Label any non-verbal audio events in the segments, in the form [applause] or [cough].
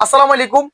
আসসালামু আলাইকুম।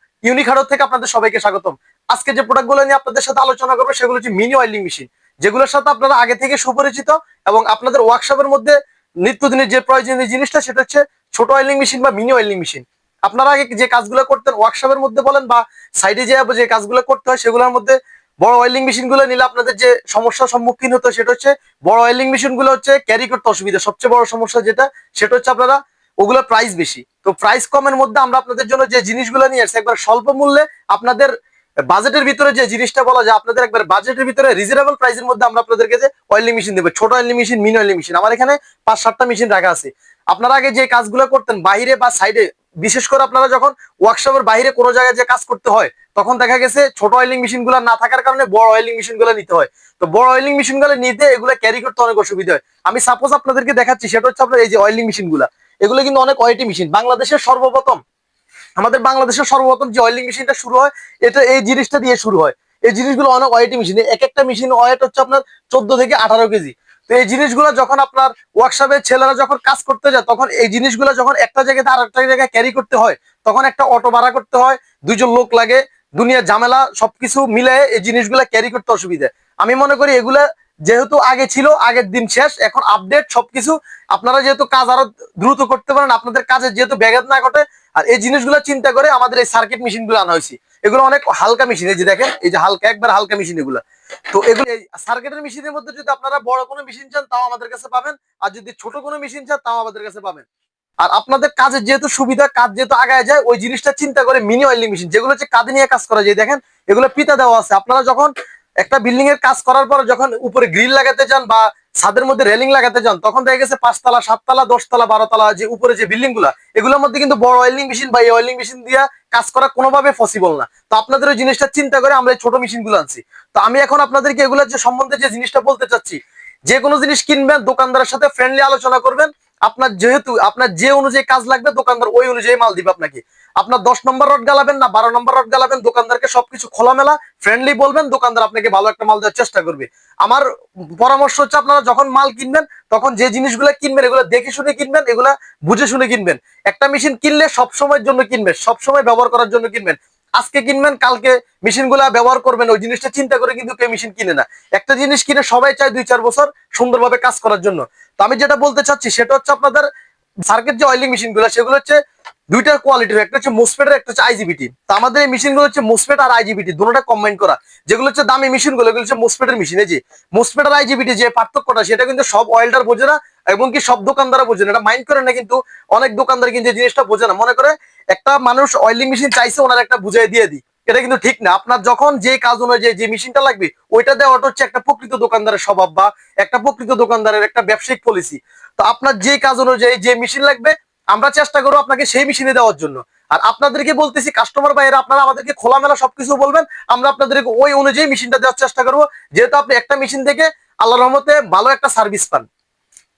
থেকে আপনাদের সবাইকে স্বাগতম। আজকে যে নিয়ে আপনাদের সাথে আলোচনা সেগুলো হচ্ছে মিনি মেশিন যেগুলোর সাথে আপনারা আগে থেকে সুপরিচিত এবং আপনাদের ওয়ার্কশপের মধ্যে নিত্যদিনের যে প্রয়োজনীয় জিনিসটা, সেটা হচ্ছে ছোট অয়েলিং মেশিন বা মিনি অয়েলিং মেশিন আপনারা আগে যে কাজগুলো করতেন ওয়ার্কশপের মধ্যে বলেন বা সাইডে যে যে কাজগুলো করতে হয়, সেগুলোর মধ্যে বড় অয়েলিং মেশিনগুলো নিলে আপনাদের যে সমস্যার সম্মুখীন হতো সেটা হচ্ছে বড় অয়েলিং মেশিনগুলো হচ্ছে ক্যারি করতে অসুবিধা। সবচেয়ে বড় সমস্যা যেটা, সেটা হচ্ছে আপনারা ওগুলোর প্রাইস বেশি। তো প্রাইস কমের মধ্যে আমরা আপনাদের জন্য যে জিনিসগুলো নিয়ে আসছি, একবার স্বল্প মূল্যে আপনাদের বাজেটের ভিতরে যে জিনিসটা বলা যায়, আপনাদের একবার বাজেটের ভিতরে রিজনেবল প্রাইসের মধ্যে আমরা আপনাদেরকে যে অয়েলিং মেশিন দেবো, ছোট oiling machine mini oiling machine আমার এখানে পাঁচ, সাতটা মেশিন রাখা আছে। আপনারা আগে যে কাজগুলো করতেন, বাইরে বা সাইডে বিশেষ করে আপনারা যখন ওয়ার্কশপের বাইরে কোনো জায়গায় যে কাজ করতে হয়, তখন দেখা গেছে ছোট অয়েলিং মেশিনগুলো না থাকার কারণে বড় অয়েলিং মেশিনগুলো নিতে হয়। তো বড় অয়েলিং মেশিনগুলো নিতে এগুলো ক্যারি করতে অনেক অসুবিধা হয়। আমি সাপোজ আপনাদেরকে দেখাচ্ছি, সেটা হচ্ছে আপনার এই যে অয়েলিং মেশিনগুলা। এগুলো কিন্তু অনেক ওয়েটি মেশিন বাংলাদেশের সর্বপ্রথম, আমাদের বাংলাদেশের সর্বপ্রথম যে অয়েলিং মেশিনটা শুরু হয়, এটা এই জিনিসটা দিয়ে শুরু হয়। এই জিনিসগুলো অনেক ওয়েটি মেশিন এক একটা মেশিন ওয়েট হচ্ছে আপনার চোদ্দ থেকে আঠারো কেজি। তো এই জিনিসগুলো যখন আপনার ওয়ার্কশপে ছেলেরা যখন কাজ করতে যায়, তখন এই জিনিসগুলো যখন একটা জায়গাতে আর একটা জায়গায় ক্যারি করতে হয়, তখন একটা অটো ভাড়া করতে হয়, দুইজন লোক লাগে দুনিয়ার ঝামেলা, সবকিছু মিলে এই জিনিসগুলো ক্যারি করতে অসুবিধা। আমি মনে করি এগুলা যেহেতু আগে ছিল, আগের দিন শেষ, এখন আপডেট সবকিছু। আপনারা যেহেতু কাজ আরও দ্রুত করতে পারেন, আপনাদের কাজে যেহেতু ব্যাঘাত না ঘটে, আর এই জিনিসগুলো চিন্তা করে আমাদের এই সার্কিট মেশিনগুলো আনা হয়েছে। এগুলো অনেক হালকা মেশিন এই যে দেখেন, এই যে হালকা, একবার হালকা মেশিন এগুলো। তো এগুলো সার্কিটের মেশিনের মধ্যে যদি আপনারা বড় কোনো মেশিন চান, তাও আমাদের কাছে পাবেন, আর যদি ছোট কোনো মেশিন চান, তাও আমাদের কাছে পাবেন। আর আপনাদের কাজের যেহেতু সুবিধা, কাজ যেহেতু আগায় যায়, ওই জিনিসটা চিন্তা করে মিনি অয়েলিং মেশিন যেগুলো হচ্ছে কাঁধে নিয়ে কাজ করা যায়, দেখেন, এগুলো পিতা দেওয়া আছে। আপনারা যখন একটা বিল্ডিং এর কাজ করার পর যখন উপরে গ্রিল লাগাতে যান বা ছাদের মধ্যে রেলিং লাগাতে যান, তখন দেখা গেছে পাঁচতলা, সাততলা, দশতলা, বারোতলা যে উপরে যে বিল্ডিংগুলা, এগুলোর মধ্যে কিন্তু বড় অয়েলিং মেশিন বা এই অয়েলিং মেশিন দিয়ে কাজ করা কোনোভাবে পসিবল না। তো আপনাদের ওই জিনিসটা চিন্তা করে আমরা ছোট মেশিনগুলো আনছি। তো আমি এখন আপনাদেরকে এগুলোর যে সম্বন্ধে যে জিনিসটা বলতে চাচ্ছি, যে কোনো জিনিস কিনবেন, দোকানদারের সাথে ফ্রেন্ডলি আলোচনা করবেন আপনার যেহেতু, আপনার যে অনুযায়ী কাজ লাগবে, দোকানদার ওই অনুযায়ী মাল দিবে আপনাকে। আপনার দশ নম্বর রড গালাবেন না, বারো নম্বর রড গালাবেন, দোকানদারকে সবকিছু খোলামেলা ফ্রেন্ডলি বলবেন, দোকানদার আপনাকে ভালো একটা মাল দেওয়ার চেষ্টা করবে। আমার পরামর্শ হচ্ছে আপনারা যখন মাল কিনবেন, তখন যে জিনিসগুলো কিনবেন, এগুলো দেখে শুনে কিনবেন, এগুলা বুঝে শুনে কিনবেন। একটা মেশিন কিনলে সব সময়ের জন্য কিনবেন সব সময় ব্যবহার করার জন্য কিনবেন। আজকে কিনবেন, কালকে মেশিনগুলা ব্যবহার করবেন, ওই জিনিসটা চিন্তা করে কিন্তু কেউ মেশিন কিনে না। একটা জিনিস কিনে সবাই চায় দুই চার বছর সুন্দরভাবে কাজ করার জন্য। তো আমি যেটা বলতে চাচ্ছি, সেটা হচ্ছে আপনাদের সার্কিট যে অয়েলিং মেশিনগুলো সেগুলো হচ্ছে দুইটার কোয়ালিটির একটা হচ্ছে মোসপেটের একটা হচ্ছে আইজিবিটি তো আমাদের এই মেশিনগুলো হচ্ছে মোসপেট আর আইজিবিটি দুটোটা কম্বাইন করা। যেগুলো হচ্ছে দামি মেশিনগুলো এগুলো হচ্ছে মোসপেটের মেশিন এই যে মোসপেট আর আইজিবিটি যে পার্থক্যটা, সেটা কিন্তু সব অয়েলটার বোঝে না এবং কি সব দোকানদারা বোঝে না এটা মাইন্ড করে না কিন্তু অনেক দোকানদার কিন্তু জিনিসটা বোঝে না। মনে করে একটা মানুষ অয়েলিং মেশিন চাইছে, ওনার একটা বুঝাই দিয়ে দিই। এটা কিন্তু ঠিক না। আপনার যখন যে কাজ অনুযায়ী যে মেশিনটা লাগবে, ওইটা দেওয়াটা হচ্ছে একটা প্রকৃত দোকানদারের স্বভাব বা একটা প্রকৃত দোকানদারের একটা ব্যবসায়িক পলিসি তো আপনার যে কাজ অনুযায়ী যে মেশিন লাগবে, আমরা চেষ্টা করব আপনাকে সেই মেশিনে দেওয়ার জন্য। আর আপনাদেরকে বলতেছি কাস্টমার বাইরে আপনারা আমাদেরকে খোলামেলা সবকিছু বলবেন, আমরা আপনাদেরকে ওই অনুযায়ী মেশিনটা দেওয়ার চেষ্টা করব। যেহেতু আপনি একটা মেশিন থেকে আল্লাহ রহমতে ভালো একটা সার্ভিস পান।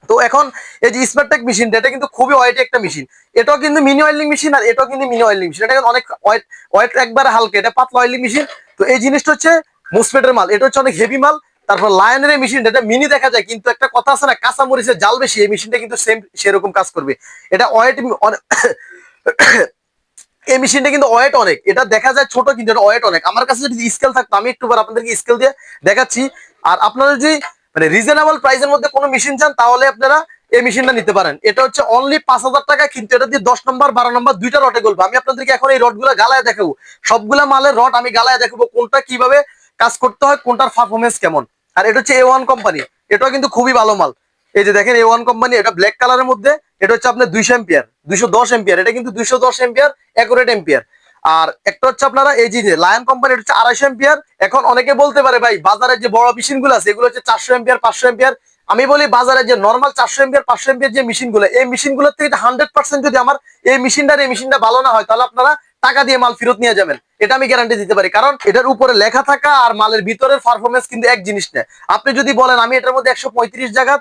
তো এখন এই যে স্মার্টটেক মেশিনটা এটা কিন্তু খুবই ওয়েট একটা মেশিন এটাও কিন্তু মিনি অয়েলিং মেশিন আর এটাও কিন্তু মিনি অয়েলিং মেশিন এটা অনেক ওয়েট ওয়েট একবারে হালকা, এটা পাতলা অয়েলিং মেশিন তো এই জিনিসটা হচ্ছে মুসপেটের মাল, এটা হচ্ছে অনেক হেভি মাল। তারপর লায়নের এই মেশিনটা এটা মিনি দেখা যায়, কিন্তু একটা কথা আছে না কাঁচা মরিচের জাল বেশি, এই মেশিনটা কিন্তু সেম সেরকম কাজ করবে। এটা ওয়েট [coughs] এই মেশিনটা কিন্তু ওয়েট অনেক। এটা দেখা যায় ছোট, কিন্তু এটা ওয়েট অনেক। আমার কাছে যদি স্কেল থাকতো, আমি একটু আপনাদেরকে স্কেল দিয়ে দেখাচ্ছি। আর আপনারা যদি মানে রিজনেবল প্রাইসের মধ্যে কোনো মেশিন চান, তাহলে আপনারা এই মেশিনটা নিতে পারেন। এটা হচ্ছে অনলি পাঁচ হাজার টাকা, কিন্তু এটা দিয়ে দশ নম্বর বারো নম্বর দুইটা রটে গল্প আমি আপনাদেরকে এখন এই রডগুলো গালায় দেখাবো। সবগুলা মালের রড আমি গালায় দেখাবো কোনটা কীভাবে কাজ করতে হয়, কোনটার পারফরমেন্স কেমন। আর এটা হচ্ছে এ ওয়ান কোম্পানি এটাও কিন্তু খুবই ভালো মাল। এই যে দেখেন এ ওয়ান কোম্পানি এটা ব্ল্যাক কালারের মধ্যে, এটা হচ্ছে আপনার দুইশো এম্পিয়ার দুইশো দশ এম্পিয়ার এটা কিন্তু দুইশো দশ এম্পিয়ার অ্যাকুরেট এম্পিয়ার আর একটা হচ্ছে আপনারা এই যে লায়ন কোম্পানি হচ্ছে আড়াইশো এম্পিয়ার এখন অনেকে বলতে পারে, ভাই, বাজারে যে বড় মেশিনগুলো আছে, এগুলো হচ্ছে চারশো এম্পিয়ার পাঁচশো এম্পিয়ার আমি বলি, বাজারে যে নর্মাল চারশো এম্পিয়ার পাঁচশো এম্পিয়ার যে মেশিনগুলো এই মেশিনগুলোর থেকে হান্ড্রেড পার্সেন্ট যদি আমার এই মেশিনটার এই মেশিনটা ভালো না হয়, তাহলে আপনারা টাকা দিয়ে মাল ফেরত নিয়ে যাবেন। এটা আমি গ্যারান্টি দিতে পারি। কারণ এটার উপরে লেখা থাকা আর মালের ভিতরের পারফরমেন্স কিন্তু এক জিনিস না। আপনি যদি বলেন, আমি এটার মধ্যে একশো পঁয়ত্রিশ জায়গা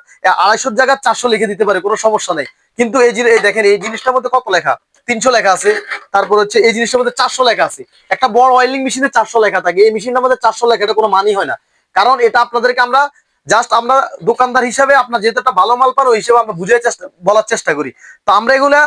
আড়াইশো জায়গা চারশো লিখে দিতে পারি, কোনো সমস্যা নেই। কিন্তু এই দেখেন, এই জিনিসটার মধ্যে কত লেখা? তিনশো লেখা আছে। তারপর হচ্ছে এই জিনিসটার মধ্যে চারশো লেখা আছে। একটা বড় অয়েলিং মেশিনে চারশো লেখা থাকে। এই মেশিনটার মধ্যে চারশো লেখা, এটা কোনো মানি হয় না। কারণ এটা আপনাদেরকে আমরা জাস্ট আমরা দোকানদার হিসাবে আপনার যেহেতু একটা ভালো মাল পান, ওই হিসেবে আমরা বুঝে চেষ্টা, বলার চেষ্টা করি। তো আমরা এগুলা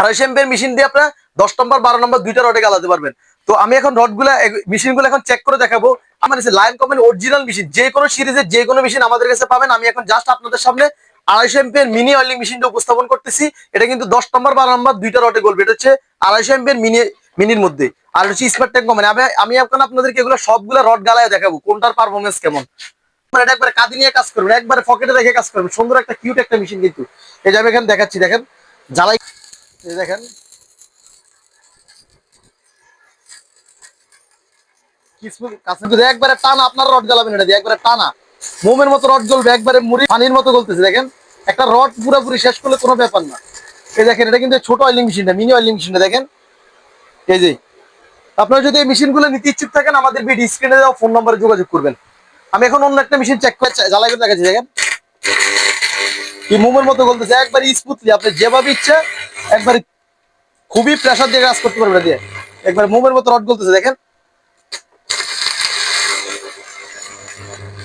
আড়াইশো মেশিন দিয়ে আপনার দশ নম্বর, বারো নম্বর দুইটা রডে গালাতে পারবেন। তো আমি এখন রডগুলো মেশিনগুলো এখন চেক করে দেখাবো। আমার কাছে লাইন কোম্পানি অরিজিনাল মেশিন যে কোনো সিরিজের যে কোনো মেশিন আমাদের কাছে পাবেন। আমি এখন জাস্ট আপনাদের সামনে আড়াইশো এমপির মিনি অয়েলিং মেশিনটা উপস্থাপন করতেছি। এটা কিন্তু দশ নম্বর বারো নম্বর দুইটা রডে গল্প এটা হচ্ছে আড়াইশো এমপির মিনি মিনির মধ্যে। আর হচ্ছে স্মার্ট ট্যাঙ্ক কোম্পানি আমি এখন আপনাদেরকে এগুলো সবগুলো রড গালায় দেখাবো, কোনটার পারফরমেন্স কেমন। মানে এটা একবারে কাঁদি নিয়ে কাজ করবেন, একবারে পকেটে রেখে কাজ করবেন। সুন্দর একটা কিউট একটা মেশিন কিন্তু। এই যে আমি এখানে দেখাচ্ছি, দেখেন। জ্বালাই দেখেন। একবারে টানা আপনার রড জ্বালাবেন, এটা দিয়ে একবারে টানা। মোমের মতো রড জ্বলবে, একবারে মুড়ি পানির মতো গলতেছে দেখেন? একটা রড পুরোপুরি শেষ করলে কোনো ব্যাপার না। এই দেখেন, এটা কিন্তু ছোট অয়েলিং মেশিনটা মিনি অয়েলিং মেশিনটা দেখেন? এই যে, আপনারা যদি এই মেশিনগুলো নিতে ইচ্ছুক থাকেন, আমাদের ভিডিও স্ক্রিনে দেওয়া ফোন নম্বরে যোগাযোগ করবেন। আমি এখন অন্য একটা মেশিন চেক করে জ্বালাই করে দেখাচ্ছি, দেখেন? কি মোমের মতো বলতেছে একবার স্মুথলি আপনি যেভাবে ইচ্ছে, একবার খুবই প্রেসার দিয়ে কাজ করতে পারবেন, দিয়ে। একবার মোমের মতো রড বলতেছে দেখেন?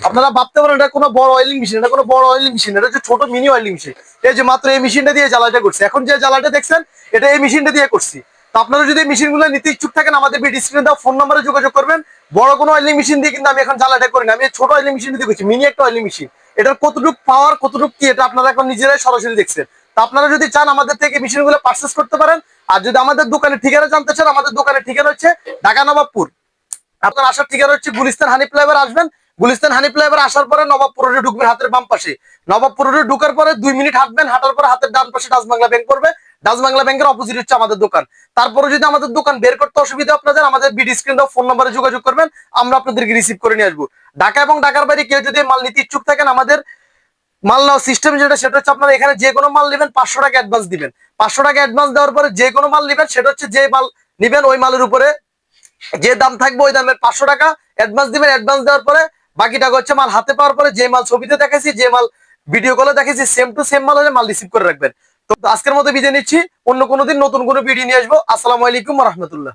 আপনারা ভাবতে পারেন, এটা কোনো বড় অয়েলিং মেশিন এটা কোনো বড় অয়েলিং মেশিন এটা হচ্ছে ছোট মিনি অয়েলিং মেশিন এই যে মাত্র এই মেশিনটা দিয়ে জ্বালাটা করছে। এখন যে জ্বালাটা দেখছেন, এটা এই মেশিনটা দিয়ে করছি। তো আপনারা যদি মেশিনগুলো নিতে ইচ্ছুক থাকেন, আমাদের ভিডিও স্ক্রিনে দেওয়া ফোন নম্বরে যোগাযোগ করবেন। বড় কোনো অয়েলিং মেশিন দিয়ে কিন্তু আমি এখন জ্বালাটা করি না। আমি ছোট অয়েলিং মেশিন দিয়ে করছি মিনি একটা অয়েলিং মেশিন এটার কতটুকু পাওয়ার কতটুকু কি, এটা আপনারা এখন নিজেরাই সরাসরি দেখছেন। তো আপনারা যদি চান, আমাদের থেকে মেশিনগুলো পারচেস করতে পারেন। আর যদি আমাদের দোকানের ঠিকানা জানতে চান, আমাদের দোকানের ঠিকানা হচ্ছে ঢাকা নবাবপুর। আপনার আসার ঠিকানা হচ্ছে গুলিস্তান হানি ফ্লাইওভার আসবেন। গুলিস্তান হানি ফ্লাইওভার আসার পরে নবাবপুর রোডে ঢুকবেন হাতের বাম পাশে। নবাবপুর রোডে ঢুকার পরে দুই মিনিট হাঁটবেন, হাঁটার পরে হাতের ডান পাশে ডাচ বাংলা ব্যাংক পড়বে। ডাচ বাংলা ব্যাংকের অপোজিট হচ্ছে আমাদের দোকান। তারপরে যদি আমাদের দোকান বের করতে অসুবিধা আপনাদের, আমাদের বিডি স্ক্রিন ফোন নম্বরে যোগাযোগ করবেন, আমরা আপনাদেরকে রিসিভ করে নিয়ে আসব। ঢাকা এবং ঢাকার বাইরে কেউ যদি মাল নিতে ইচ্ছুক থাকেন, আমাদের মাল নেওয়ার সিস্টেম যেটা, সেটা হচ্ছে আপনারা এখানে যে কোনো মাল নেবেন, পাঁচশো টাকা অ্যাডভান্স দিবেন। পাঁচশো টাকা অ্যাডভান্স দেওয়ার পরে যে কোনো মাল নেবেন, সেটা হচ্ছে যে মাল নিবেন, ওই মালের উপরে। যে দাম থাকবে ওই দামের পাঁচশো টাকা অ্যাডভান্স দিবেন অ্যাডভান্স দেওয়ার পরে বাকি টাকা হচ্ছে মাল হাতে পাওয়ার পরে যে মাল ছবিতে দেখেছি যে মাল ভিডিও কলে দেখেছি সেম টু সেম মাল হলে মাল রিসিভ করে রাখবেন। তো আজকের মতো বিদায় নিচ্ছি, অন্য কোনোদিন নতুন কোনো ভিডিও নিয়ে আসব। আসসালামু আলাইকুম রহমতুল্লাহ।